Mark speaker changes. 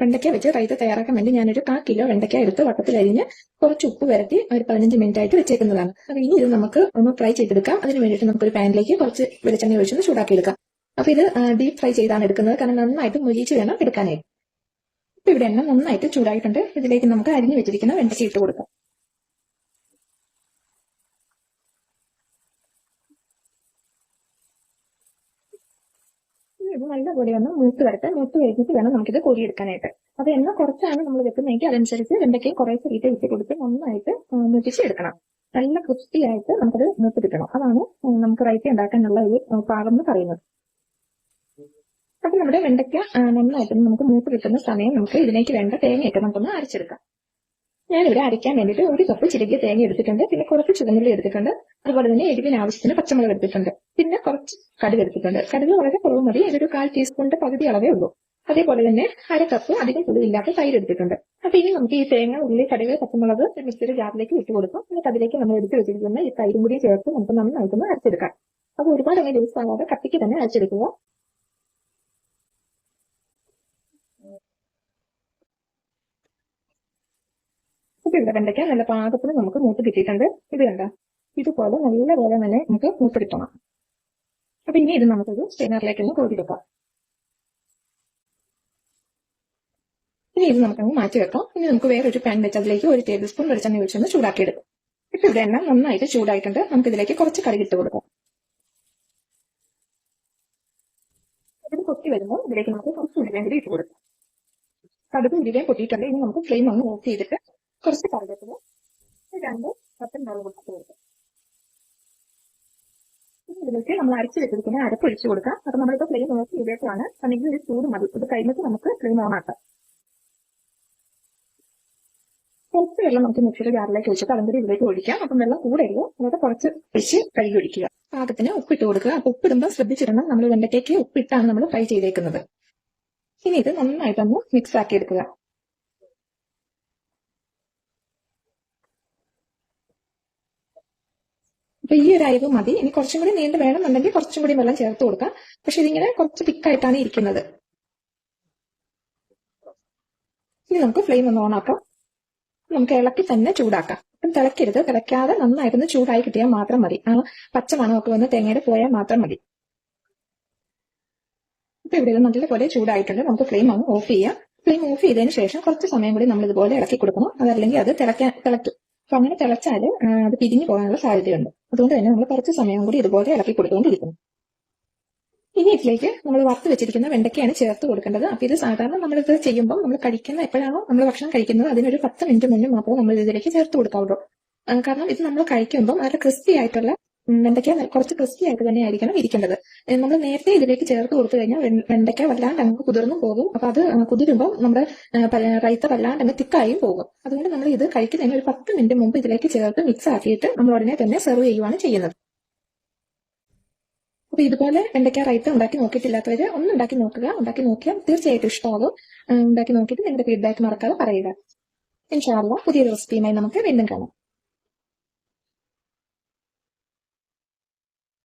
Speaker 1: വെണ്ടയ്ക്ക വെച്ച് റൈത തയ്യാറാക്കാൻ വേണ്ടി ഞാനൊരു കാ കിലോ വെണ്ടയ്ക്ക എടുത്ത് വട്ടത്തിലരിഞ്ഞ് കുറച്ച് ഉപ്പ് വരട്ടി ഒരു പതിനഞ്ച് മിനിറ്റ് ആയിട്ട് വെച്ചേക്കുന്നതാണ്. അപ്പൊ ഇനി ഇത് നമുക്ക് ഒന്ന് ഫ്രൈ ചെയ്തെടുക്കാം. അതിന് വേണ്ടിയിട്ട് നമുക്കൊരു പാനിലേക്ക് കുറച്ച് വെളിച്ചെണ്ണ ഒഴിച്ചൊന്ന് ചൂടാക്കി എടുക്കാം അപ്പൊ ഇത് ഡീപ് ഫ്രൈ ചെയ്താണ് എടുക്കുന്നത്. കാരണം നന്നായിട്ട് മുരിച്ച് വേണം എടുക്കാനായിട്ട്. അപ്പൊ ഇവിടെ എണ്ണ നന്നായിട്ട് ചൂടായിട്ടുണ്ട്. ഇതിലേക്ക് നമുക്ക് അരിഞ്ഞു വെച്ചിരിക്കുന്ന വെണ്ടയ്ക്ക ഇട്ട് കൊടുക്കാം. ഇത് നല്ലപോലെ ഒന്ന് മൂത്ത് വരട്ടെ. മൂത്ത് കഴിഞ്ഞിട്ട് വേണം നമുക്കിത് കോരിയെടുക്കാനായിട്ട് അപ്പൊ എണ്ണ കുറച്ചാണ് നമ്മൾ വെക്കുന്നതെങ്കിൽ അതനുസരിച്ച് വെണ്ടയ്ക്കയും കുറേശ്ശെ ചീറ്റ ഇട്ട് കൊടുത്ത് നന്നായിട്ട് മുട്ടിച്ചെടുക്കണം നല്ല ക്രിസ്പിയായിട്ട് നമുക്കത് മൂത്ത് കിട്ടണം. അതാണ് നമുക്ക് റൈറ്റ് ഉണ്ടാക്കാനുള്ള ഒരു പാകം എന്ന് പറയുന്നത്. അപ്പൊ നമ്മുടെ വെണ്ടയ്ക്ക നന്നായിട്ട് നമുക്ക് മൂത്ത് കിട്ടുന്ന സമയം നമുക്ക് ഇതിലേക്ക് വേണ്ട തേങ്ങയൊക്കെ നമുക്കൊന്ന് അരച്ചെടുക്കാം. ഞാനിവിടെ അരയ്ക്കാൻ വേണ്ടിയിട്ട് ഒരു കപ്പ് ചിരകിയ തേങ്ങ എടുത്തിട്ടുണ്ട്. പിന്നെ കുറച്ച് ചുവന്നുള്ളി എടുത്തിട്ടുണ്ട്. അതുപോലെ തന്നെ എരിവിന് ആവശ്യത്തിന് പച്ചമുളക് എടുത്തിട്ടുണ്ട്. പിന്നെ കുറച്ച് കടുക് എടുത്തിട്ടുണ്ട്. കടുക് വളരെ കുറവ് മതി. ഇതൊരു കാൽ ടീസ്പൂണിന്റെ പകുതി അളവേ ഉള്ളൂ. അതേപോലെ തന്നെ അര കപ്പ് അധികം പുളിയില്ലാത്ത തൈര് എടുത്തിട്ടുണ്ട്. അപ്പൊ ഇനി നമുക്ക് ഈ തേങ്ങ ഉള്ളി കടുക് പച്ചമുളക് മിക്സിയുടെ ജാറിലേക്ക് ഇട്ട് കൊടുക്കും. എന്നിട്ട് അതിലേക്ക് നമ്മൾ എടുത്ത് വെച്ചിരിക്കുന്ന ഈ തൈരും കൂടി ചേർത്ത് നമുക്ക് നമ്മൾ നൽകുന്ന അരച്ചെടുക്കാം. അപ്പൊ ഒരുപാട് അങ്ങനെ യൂസ് ആവാതെ കട്ടിക്ക് തന്നെ അരച്ചെടുക്കുക. ഇവിടെ വെണ്ടയ്ക്ക നല്ല പാകത്തിന് നമുക്ക് മൂത്ത് കിട്ടിയിട്ടുണ്ട്. ഇത് കണ്ട? ഇതുപോലെ നല്ല പോലെ തന്നെ നമുക്ക് മൂത്ത് കിട്ടണം അപ്പൊ ഇനി ഇത് നമുക്കൊരു സ്ട്രെയിനറിലേക്ക് ഒന്ന് കോരി വെക്കാം. ഇനി ഇത് നമുക്കങ്ങ് മാറ്റി വെക്കാം. ഇനി നമുക്ക് വേറൊരു പാൻ വെച്ച് അതിലേക്ക് ഒരു ടേബിൾ സ്പൂൺ വെളിച്ചെണ്ണ ഒഴിച്ചൊന്ന് ചൂടാക്കി എടുക്കാം ഇപ്പൊ ഇവിടെ എണ്ണ നന്നായിട്ട് ചൂടായിട്ടുണ്ട്. നമുക്ക് ഇതിലേക്ക് കുറച്ച് കറി ഇട്ട് കൊടുക്കാം. ഇത് പൊട്ടി വരുമ്പോൾ ഇതിലേക്ക് നമുക്ക് കുറച്ച് ഉരുവേം കൂടി ഇട്ട് കൊടുക്കാം. കടുക് ഉരുവേം പൊട്ടിയിട്ടുണ്ട്. ഇനി നമുക്ക് ഫ്ലെയിം ഒന്ന് ഓഫ് ചെയ്തിട്ട് കുറച്ച് കറിവേപ്പില രണ്ട് പത്തൻ മുളക് കൊടുത്ത് കൊടുക്കാം. ഇതിലേക്ക് നമ്മൾ അരച്ച് വെച്ചിരിക്കുന്ന അരപ്പ് ഒഴിച്ചു കൊടുക്കാം. അപ്പൊ നമ്മളിപ്പോ ഫ്ലെയിം ഓഫ് ചെയ്തേക്കാണ് അല്ലെങ്കിൽ ഒരു ചൂട് മതി. ഇത് കഴിഞ്ഞിട്ട് നമുക്ക് ഫ്ലെയിം ഓൺ ആക്കാം. കുറച്ച് വെള്ളം നമുക്ക് മിക്സിയുടെ ജാറിലേക്ക് ഒഴിച്ചിട്ട് അതിന്റെ ഇതിലേക്ക് ഒഴിക്കാം. അപ്പം വെള്ളം കൂടെയില്ല എന്നിട്ട് കുറച്ച് ഒഴിച്ച് കഴുകി ഒഴിക്കുക. പാകത്തിന് ഉപ്പിട്ട് കൊടുക്കുക. അപ്പൊ ഉപ്പിടുമ്പോൾ ശ്രദ്ധിച്ചിടണം. നമ്മൾ വെണ്ടയ്ക്കേക്ക് ഉപ്പിട്ടാണ് നമ്മൾ ഫ്രൈ ചെയ്തേക്കുന്നത്. ഇനി ഇത് നന്നായിട്ടൊന്ന് മിക്സ് ആക്കി എടുക്കുക. അപ്പൊ ഈ ഒരു അരിവ് മതി. ഇനി കുറച്ചും കൂടി നീണ്ട് വേണമെന്നുണ്ടെങ്കിൽ കുറച്ചും കൂടി വെള്ളം ചേർത്ത് കൊടുക്കാം. പക്ഷെ ഇതിങ്ങനെ കുറച്ച് തിക്കായിട്ടാണ് ഇരിക്കുന്നത്. ഇനി നമുക്ക് ഫ്ലെയിം ഒന്ന് ഓണാക്കാം. നമുക്ക് ഇളക്കി തന്നെ ചൂടാക്കാം. അപ്പം തിളക്കരുത്. തിളക്കാതെ നന്നായിട്ടൊന്ന് ചൂടായി കിട്ടിയാൽ മാത്രം മതി. ആ പച്ച മണമൊക്കെ വന്ന് തേങ്ങയുടെ പോയാൽ മാത്രം മതി. ഇപ്പൊ ഇവിടെ നല്ല നല്ലപോലെ ചൂടായിട്ടുണ്ട്. നമുക്ക് ഫ്ലെയിം ഒന്ന് ഓഫ് ചെയ്യാം. ഫ്ലെയിം ഓഫ് ചെയ്തതിന് ശേഷം കുറച്ച് സമയം കൂടി നമ്മൾ ഇതുപോലെ ഇളക്കി കൊടുക്കണം. അതല്ലെങ്കിൽ അത് തിളക്കാൻ തിളയ്ക്കും അപ്പൊ അങ്ങനെ തിളച്ചാൽ അത് പിരിഞ്ഞു പോകാനുള്ള സാധ്യതയുണ്ട്. അതുകൊണ്ട് തന്നെ നമ്മൾ കുറച്ച് സമയം കൂടി ഇതുപോലെ ഇളക്കി കൊടുത്തുകൊണ്ടിരിക്കണം ഇനി ഇതിലേക്ക് നമ്മൾ വറുത്ത് വെച്ചിരിക്കുന്ന വെണ്ടയ്ക്കയാണ് ചേർത്ത് കൊടുക്കേണ്ടത്. അപ്പൊ ഇത് സാധാരണ നമ്മളിത് ചെയ്യുമ്പോൾ നമ്മൾ കഴിക്കുന്ന എപ്പോഴാണോ നമ്മൾ ഭക്ഷണം കഴിക്കുന്നത് അതിനൊരു പത്ത് മിനിറ്റ് മുന്നേ മാത്രമേ നമ്മൾ ഇതിലേക്ക് ചേർത്ത് കൊടുക്കാവുള്ളൂ. കാരണം ഇത് നമ്മൾ കഴിക്കുമ്പോൾ നല്ല ക്രിസ്പി ആയിട്ടുള്ള വെണ്ടയ്ക്ക കുറച്ച് ക്രിസ്പി ആയിട്ട് തന്നെ ആയിരിക്കണം ഇരിക്കേണ്ടത് നമ്മൾ നേരത്തെ ഇതിലേക്ക് ചേർത്ത് കൊടുത്തു കഴിഞ്ഞാൽ വെണ്ടയ്ക്ക വല്ലാണ്ട് അങ്ങ് കുതിർന്നും പോകും. അപ്പൊ അത് കുതിരുമ്പോൾ നമ്മുടെ റൈത്ത വല്ലാണ്ട് അങ്ങ് തിക്കായും പോകും. അതുകൊണ്ട് നമ്മൾ ഇത് കഴിക്കുന്നതിന് ഒരു പത്ത് മിനിറ്റ് മുമ്പ് ഇതിലേക്ക് ചേർത്ത് മിക്സ് ആക്കിയിട്ട് നമ്മൾ ഉടനെ തന്നെ സെർവ് ചെയ്യുവാണ് ചെയ്യുന്നത്. അപ്പൊ ഇതുപോലെ വെണ്ടയ്ക്ക റൈത്ത ഉണ്ടാക്കി നോക്കിയിട്ടില്ലാത്തവര് ഒന്ന് ഉണ്ടാക്കി നോക്കുക. ഉണ്ടാക്കി നോക്കിയാൽ തീർച്ചയായിട്ടും ഇഷ്ടമാകും. ഉണ്ടാക്കി നോക്കിയിട്ട് നിങ്ങളുടെ ഫീഡ്ബാക്ക് മറക്കാതെ പറയുക. ഇൻഷാല്ല പുതിയൊരു റെസിപ്പിയുമായി നമുക്ക് വീണ്ടും കാണാം.